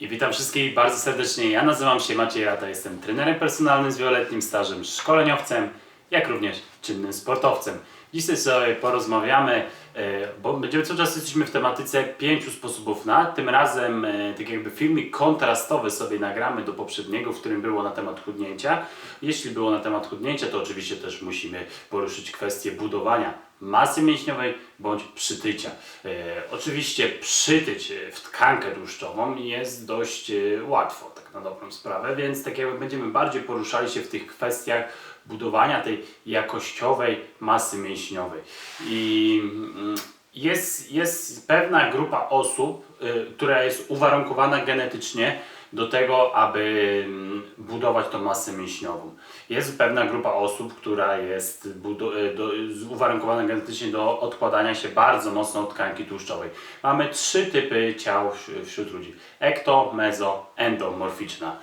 I witam wszystkich bardzo serdecznie. Ja nazywam się Maciej Rata, jestem trenerem personalnym z wieloletnim stażem, szkoleniowcem, jak również czynnym sportowcem. Dzisiaj sobie porozmawiamy, e, bo będziemy cały czas jesteśmy w tematyce pięciu sposobów na. Tym razem e, tak jakby filmik kontrastowy sobie nagramy do poprzedniego, w którym było na temat chudnięcia. Jeśli było na temat chudnięcia, to oczywiście też musimy poruszyć kwestię budowania masy mięśniowej bądź przytycia. E, oczywiście przytyć e, w tkankę tłuszczową jest dość łatwo, tak na dobrą sprawę, więc tak jakby będziemy bardziej poruszali się w tych kwestiach budowania tej jakościowej masy mięśniowej. I mm, jest, jest pewna grupa osób, y, która jest uwarunkowana genetycznie do tego, aby mm, budować tą masę mięśniową. Jest pewna grupa osób, która jest y, uwarunkowana genetycznie do odkładania się bardzo mocno od tkanki tłuszczowej. Mamy trzy typy ciał wś- wśród ludzi. Ekto, mezo, endomorficzna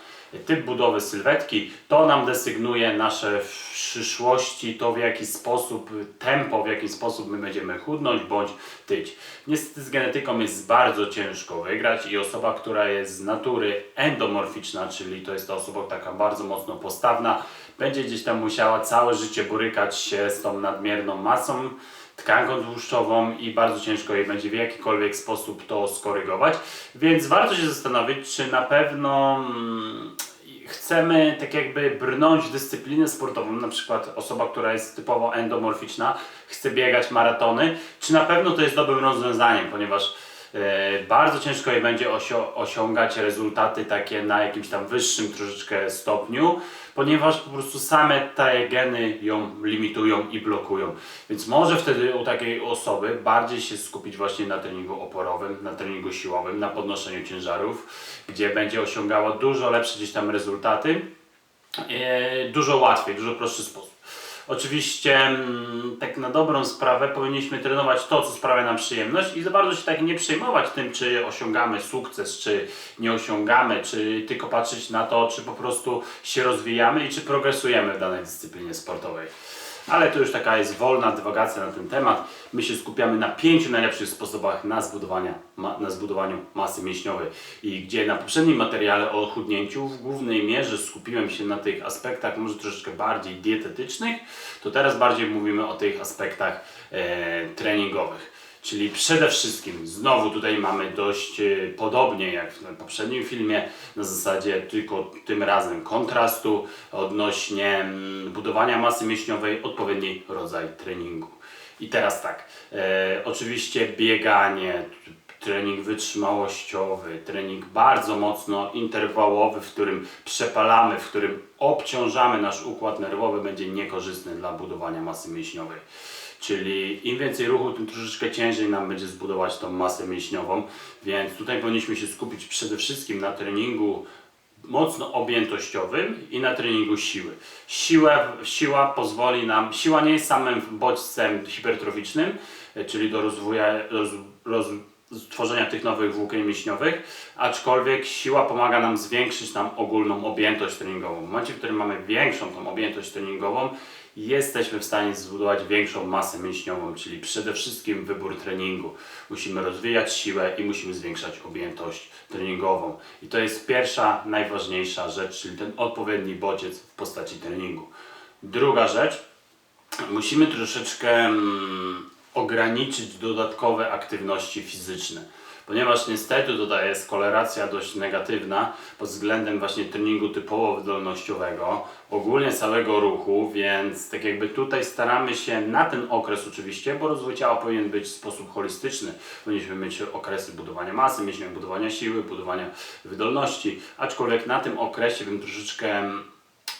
typ budowy sylwetki, to nam desygnuje nasze przyszłości, to w jaki sposób, tempo, w jaki sposób my będziemy chudnąć bądź tyć. Niestety z genetyką jest bardzo ciężko wygrać i osoba, która jest z natury endomorficzna, czyli to jest ta osoba taka bardzo mocno postawna, będzie gdzieś tam musiała całe życie borykać się z tą nadmierną masą, tkanką tłuszczową i bardzo ciężko jej będzie w jakikolwiek sposób to skorygować. Więc warto się zastanowić, czy na pewno mm, chcemy tak jakby brnąć w dyscyplinę sportową, na przykład osoba, która jest typowo endomorficzna, chce biegać maratony, czy na pewno to jest dobrym rozwiązaniem, ponieważ bardzo ciężko jej będzie osiągać rezultaty takie na jakimś tam wyższym troszeczkę stopniu, ponieważ po prostu same te geny ją limitują i blokują. Więc może wtedy u takiej osoby bardziej się skupić właśnie na treningu oporowym, na treningu siłowym, na podnoszeniu ciężarów, gdzie będzie osiągała dużo lepsze gdzieś tam rezultaty, e, dużo łatwiej, dużo prostszy sposób. Oczywiście, mm, tak na dobrą sprawę, powinniśmy trenować to, co sprawia nam przyjemność i za bardzo się tak nie przejmować tym, czy osiągamy sukces, czy nie osiągamy, czy tylko patrzeć na to, czy po prostu się rozwijamy i czy progresujemy w danej dyscyplinie sportowej. Ale to już taka jest wolna dywagacja na ten temat. My się skupiamy na pięciu najlepszych sposobach na, zbudowania, ma, na zbudowaniu masy mięśniowej. I gdzie na poprzednim materiale o chudnięciu w głównej mierze skupiłem się na tych aspektach może troszeczkę bardziej dietetycznych, to teraz bardziej mówimy o tych aspektach e, treningowych. Czyli przede wszystkim, znowu tutaj mamy dość e, podobnie jak w poprzednim filmie, na zasadzie tylko tym razem kontrastu odnośnie mm, budowania masy mięśniowej, odpowiedni rodzaj treningu. I teraz tak, e, oczywiście bieganie, trening wytrzymałościowy, trening bardzo mocno interwałowy, w którym przepalamy, w którym obciążamy nasz układ nerwowy, będzie niekorzystny dla budowania masy mięśniowej. Czyli im więcej ruchu, tym troszeczkę ciężej nam będzie zbudować tą masę mięśniową, więc tutaj powinniśmy się skupić przede wszystkim na treningu mocno objętościowym i na treningu siły. Siła, siła pozwoli nam, siła nie jest samym bodźcem hipertroficznym, czyli do rozwoju, roz, roz, tworzenia tych nowych włókien mięśniowych, aczkolwiek siła pomaga nam zwiększyć nam ogólną objętość treningową. W momencie, w którym mamy większą tą objętość treningową, jesteśmy w stanie zbudować większą masę mięśniową, czyli przede wszystkim wybór treningu. Musimy rozwijać siłę i musimy zwiększać objętość treningową. I to jest pierwsza, najważniejsza rzecz, czyli ten odpowiedni bodziec w postaci treningu. Druga rzecz, musimy troszeczkę mm, ograniczyć dodatkowe aktywności fizyczne. Ponieważ niestety tutaj jest korelacja dość negatywna pod względem właśnie treningu typowo wydolnościowego, ogólnie całego ruchu, więc tak jakby tutaj staramy się na ten okres oczywiście, bo rozwój ciała powinien być w sposób holistyczny. Powinniśmy mieć okresy budowania masy, mięśni, budowania siły, budowania wydolności, aczkolwiek na tym okresie bym troszeczkę mm,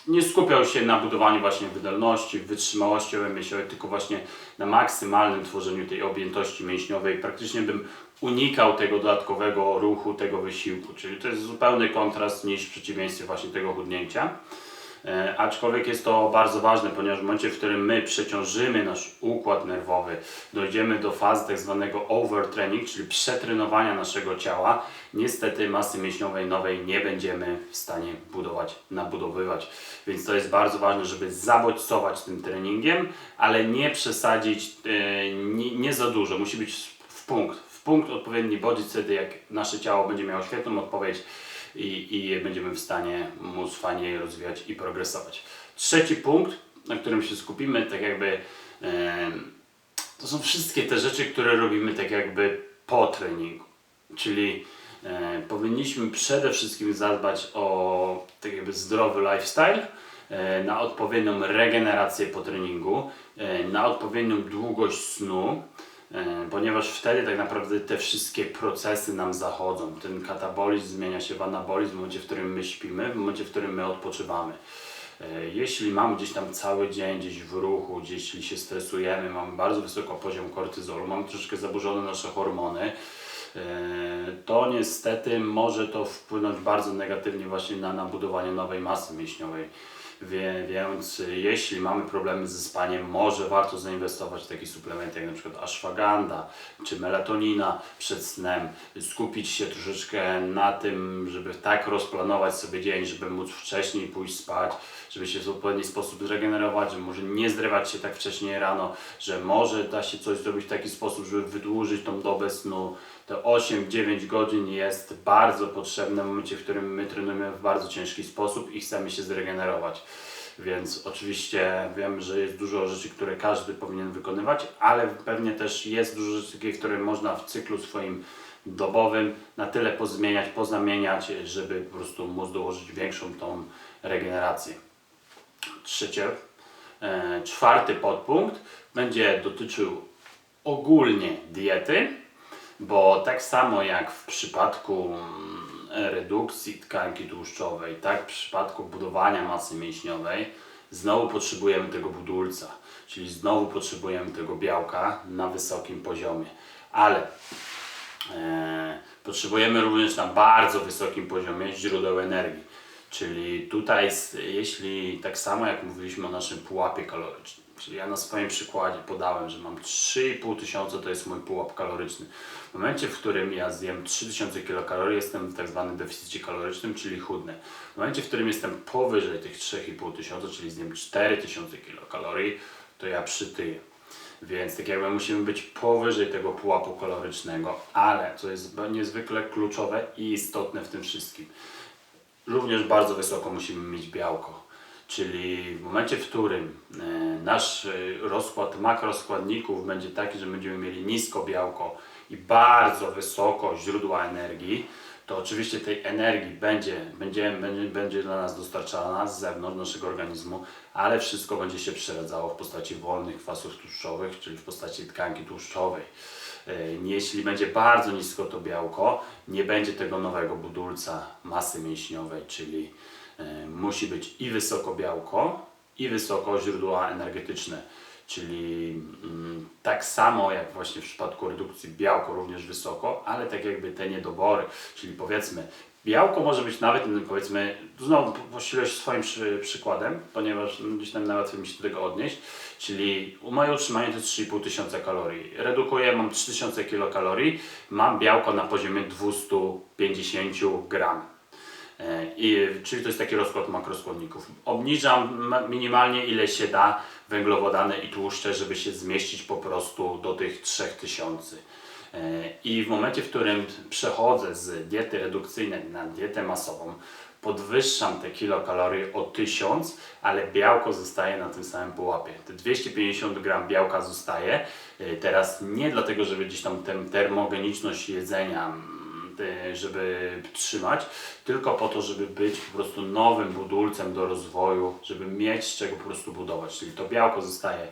nie skupiał się na budowaniu właśnie wydolności, wytrzymałości mięśniowej, tylko właśnie na maksymalnym tworzeniu tej objętości mięśniowej. Praktycznie bym unikał tego dodatkowego ruchu, tego wysiłku, czyli to jest zupełny kontrast niż w przeciwieństwie właśnie tego chudnięcia. E, aczkolwiek jest to bardzo ważne, ponieważ w momencie, w którym my przeciążymy nasz układ nerwowy, dojdziemy do fazy tak zwanego overtraining, czyli przetrenowania naszego ciała, niestety masy mięśniowej nowej nie będziemy w stanie budować, nabudowywać. Więc to jest bardzo ważne, żeby zabodźcować tym treningiem, ale nie przesadzić, e, nie, za dużo. Musi być w punkt, w punkt odpowiedni bodziec wtedy, jak nasze ciało będzie miało świetną odpowiedź i, i będziemy w stanie móc fajnie rozwijać i progresować. Trzeci punkt, na którym się skupimy, tak jakby to są wszystkie te rzeczy, które robimy tak jakby po treningu. Czyli e, powinniśmy przede wszystkim zadbać o tak jakby zdrowy lifestyle, e, na odpowiednią regenerację po treningu, e, na odpowiednią długość snu, ponieważ wtedy tak naprawdę te wszystkie procesy nam zachodzą. Ten katabolizm zmienia się w anabolizm w momencie, w którym my śpimy, w momencie, w którym my odpoczywamy. E, Jeśli mamy gdzieś tam cały dzień gdzieś w ruchu, gdzieś jeśli się stresujemy, mamy bardzo wysoko poziom kortyzolu, mamy troszkę zaburzone nasze hormony, e, to niestety może to wpłynąć bardzo negatywnie właśnie na, na budowanie nowej masy mięśniowej. Wie, więc jeśli mamy problemy ze spaniem, może warto zainwestować w taki suplement jak na przykład ashwagandha czy melatonina przed snem, skupić się troszeczkę na tym, żeby tak rozplanować sobie dzień, żeby móc wcześniej pójść spać, żeby się w odpowiedni sposób zregenerować, że może nie zrywać się tak wcześnie rano, że może da się coś zrobić w taki sposób, żeby wydłużyć tą dobę snu. Te 8-9 godzin jest bardzo potrzebne w momencie, w którym my trenujemy w bardzo ciężki sposób i chcemy się zregenerować. Więc oczywiście wiem, że jest dużo rzeczy, które każdy powinien wykonywać, ale pewnie też jest dużo rzeczy które można w cyklu swoim dobowym na tyle pozmieniać, pozamieniać, żeby po prostu móc dołożyć większą tą regenerację. Trzecie, e, czwarty podpunkt będzie dotyczył ogólnie diety, bo tak samo jak w przypadku mm, redukcji tkanki tłuszczowej, tak w przypadku budowania masy mięśniowej, znowu potrzebujemy tego budulca, czyli znowu potrzebujemy tego białka na wysokim poziomie. Ale E, Potrzebujemy również na bardzo wysokim poziomie źródeł energii. Czyli tutaj, jeśli tak samo jak mówiliśmy o naszym pułapie kalorycznym, czyli ja na swoim przykładzie podałem, że mam 3,5 tysiąca to jest mój pułap kaloryczny. W momencie, w którym ja zjem 3000 kilokalorii, jestem w tak zwanym deficycie kalorycznym, czyli chudnę. W momencie, w którym jestem powyżej tych 3,5 tysiąca, czyli zjem 4000 kilokalorii, to ja przytyję. Więc tak jakby musimy być powyżej tego pułapu kalorycznego, ale co jest niezwykle kluczowe i istotne w tym wszystkim, również bardzo wysoko musimy mieć białko. Czyli w momencie, w którym e, nasz e, rozkład makroskładników będzie taki, że będziemy mieli nisko białko i bardzo wysoko źródła energii, to oczywiście tej energii będzie, będzie, będzie, będzie dla nas dostarczana z zewnątrz naszego organizmu, ale wszystko będzie się przeradzało w postaci wolnych kwasów tłuszczowych, czyli w postaci tkanki tłuszczowej. E, Jeśli będzie bardzo nisko to białko, nie będzie tego nowego budulca masy mięśniowej, czyli e, musi być i wysoko białko, i wysoko źródła energetyczne. Czyli mm, tak samo jak właśnie w przypadku redukcji białko również wysoko, ale tak jakby te niedobory, czyli powiedzmy białko może być nawet powiedzmy, znowu posilę się swoim przy, przykładem, ponieważ mm, gdzieś tam najłatwiej mi się do tego odnieść, czyli moje utrzymanie to jest 3,5 tysiąca kalorii. Redukuję, mam 3000 kilokalorii, mam białko na poziomie 250 gram. E, I, czyli to jest taki rozkład makroskładników. Obniżam ma- minimalnie ile się da węglowodany i tłuszcze, żeby się zmieścić po prostu do tych 3000. I w momencie, w którym przechodzę z diety redukcyjnej na dietę masową, podwyższam te kilokalorie o 1000, ale białko zostaje na tym samym pułapie. Te 250 gram białka zostaje. E, Teraz nie dlatego, żeby gdzieś tam tę termogeniczność jedzenia mm, żeby trzymać, tylko po to, żeby być po prostu nowym budulcem do rozwoju, żeby mieć z czego po prostu budować. Czyli to białko zostaje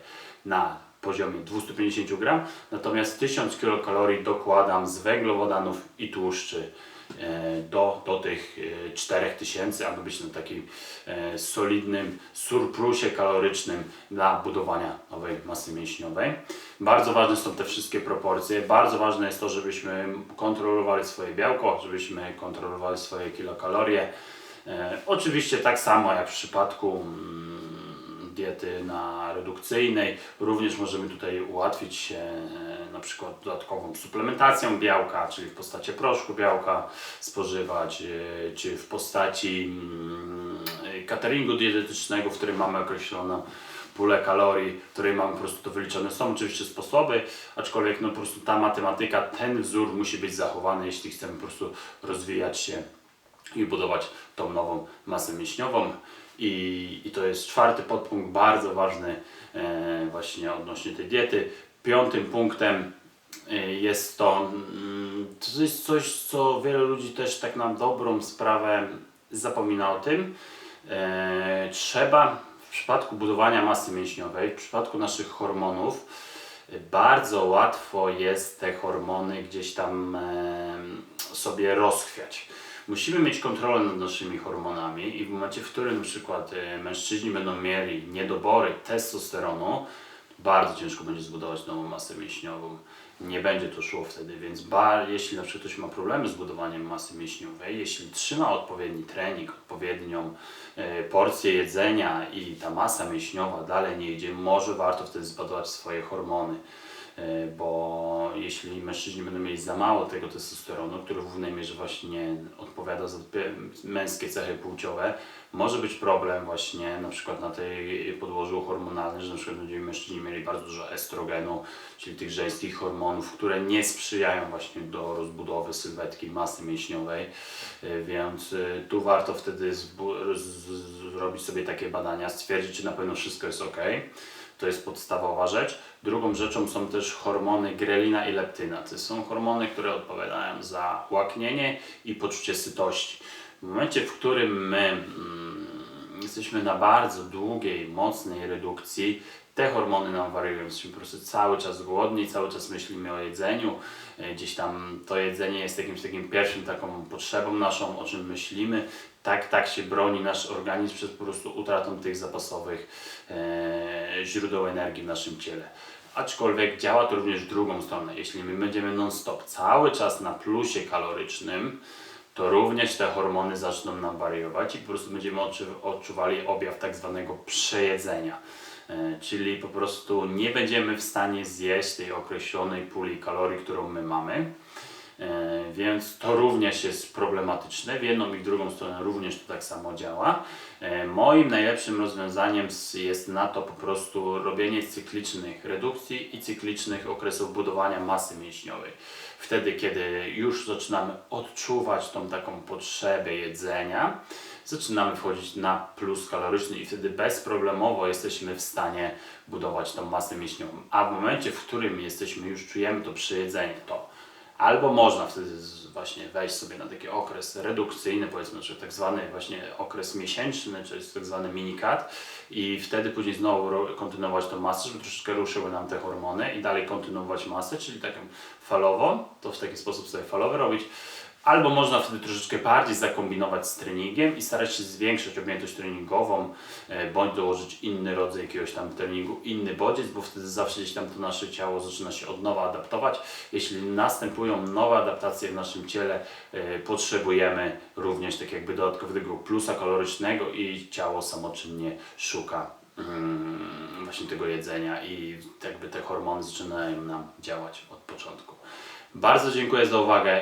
na poziomie 250 gram, natomiast 1000 kilokalorii dokładam z węglowodanów i tłuszczy e, do, do tych e, 4000, aby być na takim e, solidnym surplusie kalorycznym dla budowania nowej masy mięśniowej. Bardzo ważne są te wszystkie proporcje. Bardzo ważne jest to, żebyśmy kontrolowali swoje białko, żebyśmy kontrolowali swoje kilokalorie. E, oczywiście tak samo jak w przypadku mm, diety na redukcyjnej, również możemy tutaj ułatwić się e, na przykład dodatkową suplementacją białka, czyli w postaci proszku białka spożywać, e, czy w postaci mm, cateringu dietetycznego, w którym mamy określoną pulę kalorii, w której mamy po prostu to wyliczone. Są oczywiście sposoby, aczkolwiek no po prostu ta matematyka, ten wzór musi być zachowany, jeśli chcemy po prostu rozwijać się i budować tą nową masę mięśniową. I, I to jest czwarty podpunkt, bardzo ważny e, właśnie odnośnie tej diety. Piątym punktem e, jest to, mm, to jest coś, co wiele ludzi też tak na dobrą sprawę zapomina o tym. E, trzeba w przypadku budowania masy mięśniowej, w przypadku naszych hormonów, bardzo łatwo jest te hormony gdzieś tam sobie rozchwiać. Musimy mieć kontrolę nad naszymi hormonami i w momencie, w którym na przykład e, mężczyźni będą mieli niedobory testosteronu, bardzo ciężko będzie zbudować nową masę mięśniową. Nie będzie to szło wtedy, więc ba, jeśli na przykład ktoś ma problemy z budowaniem masy mięśniowej, jeśli trzyma odpowiedni trening, odpowiednią e, porcję jedzenia i ta masa mięśniowa dalej nie idzie, może warto wtedy zbudować swoje hormony. E, bo jeśli mężczyźni będą mieli za mało tego testosteronu, który w głównej mierze właśnie odpowiada za męskie cechy płciowe, może być problem właśnie na przykład na tej podłożu hormonalnym, że na przykład będziemy mężczyźni mieli bardzo dużo estrogenu, czyli tych żeńskich hormonów, które nie sprzyjają właśnie do rozbudowy sylwetki masy mięśniowej, E, więc e, tu warto wtedy zrobić sobie takie badania, stwierdzić, czy na pewno wszystko jest ok. To jest podstawowa rzecz. Drugą rzeczą są też hormony grelina i leptyna. To są hormony, które odpowiadają za łaknienie i poczucie sytości. W momencie, w którym my mm, jesteśmy na bardzo długiej, mocnej redukcji, te hormony nam wariują. Jesteśmy po prostu cały czas głodni, cały czas myślimy o jedzeniu. E, Gdzieś tam to jedzenie jest jakimś takim pierwszym taką potrzebą naszą, o czym myślimy. Tak, tak się broni nasz organizm przed po prostu utratą tych zapasowych e, źródeł energii w naszym ciele. Aczkolwiek działa to również w drugą stronę. Jeśli my będziemy non-stop cały czas na plusie kalorycznym, to również te hormony zaczną nam wariować i po prostu będziemy odczu- odczuwali objaw tak zwanego przejedzenia. E, Czyli po prostu nie będziemy w stanie zjeść tej określonej puli kalorii, którą my mamy. E, Więc to również jest problematyczne. W jedną i w drugą stronę również to tak samo działa. E, Moim najlepszym rozwiązaniem jest na to po prostu robienie cyklicznych redukcji i cyklicznych okresów budowania masy mięśniowej. Wtedy, kiedy już zaczynamy odczuwać tą taką potrzebę jedzenia, zaczynamy wchodzić na plus kaloryczny i wtedy bezproblemowo jesteśmy w stanie budować tą masę mięśniową. A w momencie, w którym jesteśmy już czujemy to przejedzenie, to Albo można wtedy właśnie wejść sobie na taki okres redukcyjny, powiedzmy, że tak zwany właśnie okres miesięczny, czy jest tak zwany minikat i wtedy później znowu kontynuować tą masę, żeby troszeczkę ruszyły nam te hormony i dalej kontynuować masę, czyli taką falową, to w taki sposób sobie falowe robić. Albo można wtedy troszeczkę bardziej zakombinować z treningiem i starać się zwiększyć objętość treningową, e, bądź dołożyć inny rodzaj jakiegoś tam treningu, inny bodziec, bo wtedy zawsze gdzieś tam to nasze ciało zaczyna się od nowa adaptować. Jeśli następują nowe adaptacje w naszym ciele, e, potrzebujemy również tak jakby dodatkowego plusa kalorycznego i ciało samoczynnie szuka mm, właśnie tego jedzenia i jakby te hormony zaczynają nam działać od początku. Bardzo dziękuję za uwagę.